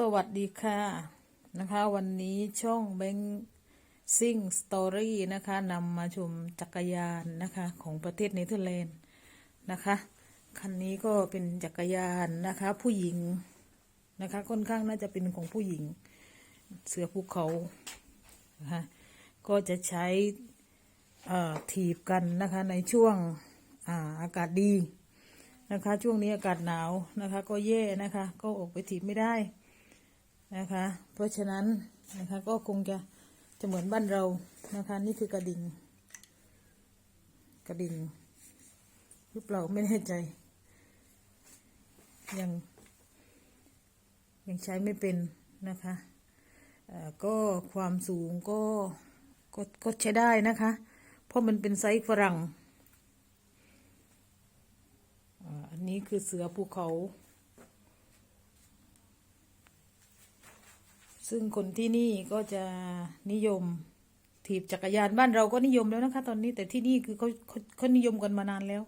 สวัสดีค่ะนะคะวันนี้ช่องเบงซิ่งสตอรี่นะคะนำมาชมจักรยานนะคะของประเทศเนเธอร์แลนด์นะคะคันนี้ก็เป็นจักรยานนะคะผู้หญิงนะคะค่อนข้างน่าจะเป็นของผู้หญิงเสือภูเขานะคะก็จะใช้อ่อถีบกันนะคะในช่วงอ่าอากาศดีนะคะช่วงนี้อากาศหนาวนะคะก็แย่นะคะก็ออกไปถีบไม่ได้ นะคะ เพราะฉะนั้นนะคะก็คงจะจะเหมือนบ้านเรานะคะ นี่คือกระดิ่ง กระดิ่งหรือเปล่าไม่แน่ใจ ยัง ยังใช้ไม่เป็นนะคะก็ความสูงก็ก็ก็ใช้ได้นะคะ เพราะมันเป็นไซส์ฝรั่งอันนี้คือเสือภูเขา ซึ่งคนที่นี่ก็จะนิยมถีบจักรยานบ้านเราก็นิยมแล้วนะคะ ตอนนี้แต่ที่นี่คือเขาเขาเขานิยมกันมานานแล้ว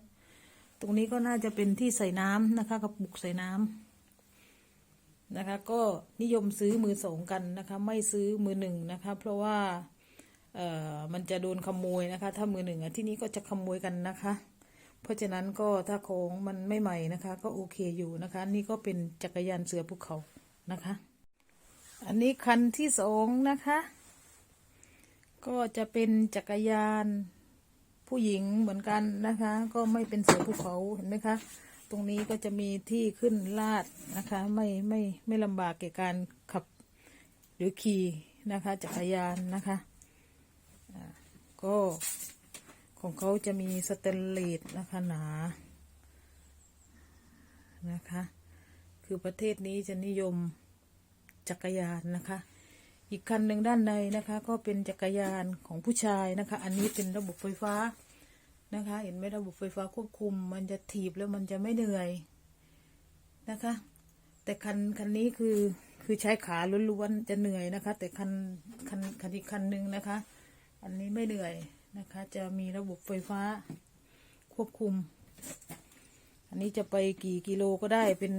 ตรงนี้ก็น่าจะเป็นที่ใส่น้ำนะคะกระปุกใส่น้ำนะคะ ก็นิยมซื้อมือสองกันนะคะ ไม่ซื้อมือหนึ่งนะคะ เพราะว่าเอ่อมันจะโดนขโมยนะคะ ถ้ามือหนึ่งอะที่นี้ก็จะขโมยกันนะคะ เพราะฉะนั้นก็ถ้าของมันไม่ใหม่นะคะ ก็โอเคอยู่นะคะ นี่ก็เป็นจักรยานเสือภูเขานะคะ อันนี้คันที่สองนะคะ ก็จะเป็นจักรยานผู้หญิงเหมือนกันนะคะ ก็ไม่เป็นเสือภูเขาเห็นไหมคะ ตรงนี้ก็จะมีที่ขึ้นลาดนะคะ ไม่ไม่ไม่ลำบากแก่การขับหรือขี่นะคะ จักรยานนะคะก็ของเขาจะมีสเตนเลสนะคะหนานะคะ คือประเทศนี้จะนิยม จักรยานนะคะ อีกคันหนึ่งด้านในนะคะ ก็เป็นจักรยานของผู้ชายนะคะ อันนี้เป็นระบบไฟฟ้านะคะ เห็นไหมระบบไฟฟ้าควบคุม มันจะถีบแล้วมันจะไม่เหนื่อยนะคะ แต่คันคันนี้คือคือใช้ขาล้วนๆจะเหนื่อยนะคะ แต่คันคันคันอีกคันหนึ่งนะคะ อันนี้ไม่เหนื่อยนะคะ จะมีระบบไฟฟ้าควบคุม อันนี้จะไปกี่กิโลก็ได้เป็น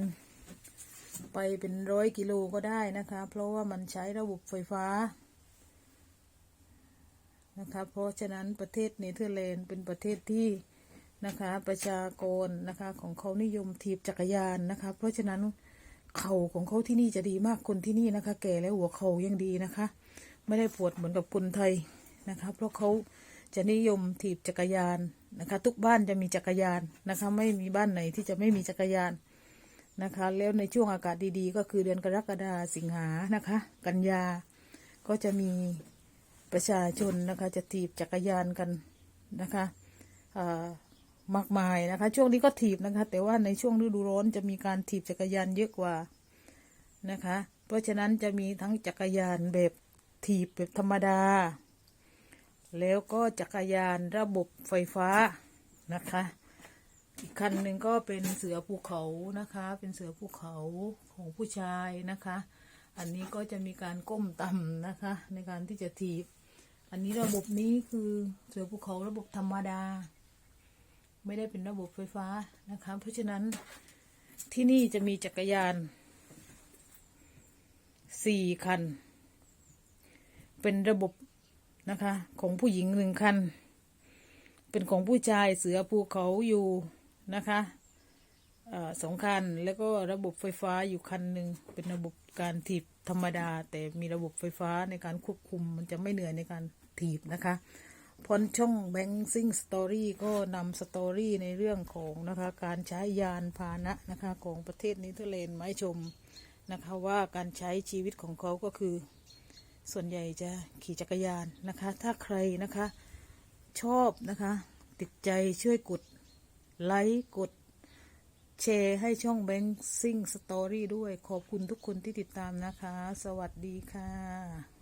ไปเป็นร้อยกิโลก็ได้นะคะ เพราะว่ามันใช้ระบบไฟฟ้านะคะเพราะฉะนั้นประเทศเนเธอร์แลนด์เป็นประเทศที่นะคะประชากรนะคะของเขานิยมถีบจักรยานนะคะ เพราะฉะนั้นเข่าของเขาที่นี่จะดีมากคนที่นี่นะคะ แก่แล้วหัวเข่ายังดีนะคะ ไม่ได้ปวดเหมือนกับคนไทยนะคะ เพราะเขาจะนิยมถีบจักรยานนะคะ ทุกบ้านจะมีจักรยานนะคะ ไม่มีบ้านไหนที่จะไม่มีจักรยาน นะคะ แล้วในช่วงอากาศดีๆ ก็คือเดือนกรกฎาสิงหานะคะ กันยา ก็จะมีประชาชนนะคะจะถีบจักรยานกันนะคะมากมายนะคะ ช่วงนี้ก็ถีบนะคะ แต่ว่าในช่วงฤดูร้อนจะมีการถีบจักรยานเยอะกว่านะคะ เพราะฉะนั้นจะมีทั้งจักรยานแบบถีบแบบธรรมดา แล้วก็จักรยานระบบไฟฟ้านะคะ อีกคันหนึ่งก็เป็นเสือภูเขานะคะ เป็นเสือภูเขาของผู้ชายนะคะ อันนี้ก็จะมีการก้มต่ำนะคะ ในการที่จะถีบ อันนี้ระบบนี้คือเสือภูเขาระบบธรรมดา ไม่ได้เป็นระบบไฟฟ้านะคะ เพราะฉะนั้นที่นี่จะมีจักรยานสี่คัน เป็นระบบนะคะ ของผู้หญิงหนึ่งคัน เป็นของผู้ชายเสือภูเขาอยู่ นะคะอสองคันแล้วก็ระบบไฟฟ้าอยู่คันหนึ่งเป็นระบบการถีบธรรมดา แต่มีระบบไฟฟ้าในการควบคุมมันจะไม่เหนื่อยในการถีบนะคะพอนช่องแบงซิ่งสตอรี่ก็นำสตอรี่ในเรื่องของนะคะการใช้ยานพาหนะนะคะของประเทศเนเธอร์แลนด์มาให้ชมนะคะว่าการใช้ชีวิตของเขาก็คือ ส่วนใหญ่จะขี่จักรยานนะคะ ถ้าใครนะคะชอบนะคะ ติดใจช่วยกด ไลค์กดแชร์ให้ช่องแบงค์ซิ่งสตอรี่ด้วย ขอบคุณทุกคนที่ติดตามนะคะ สวัสดีค่ะ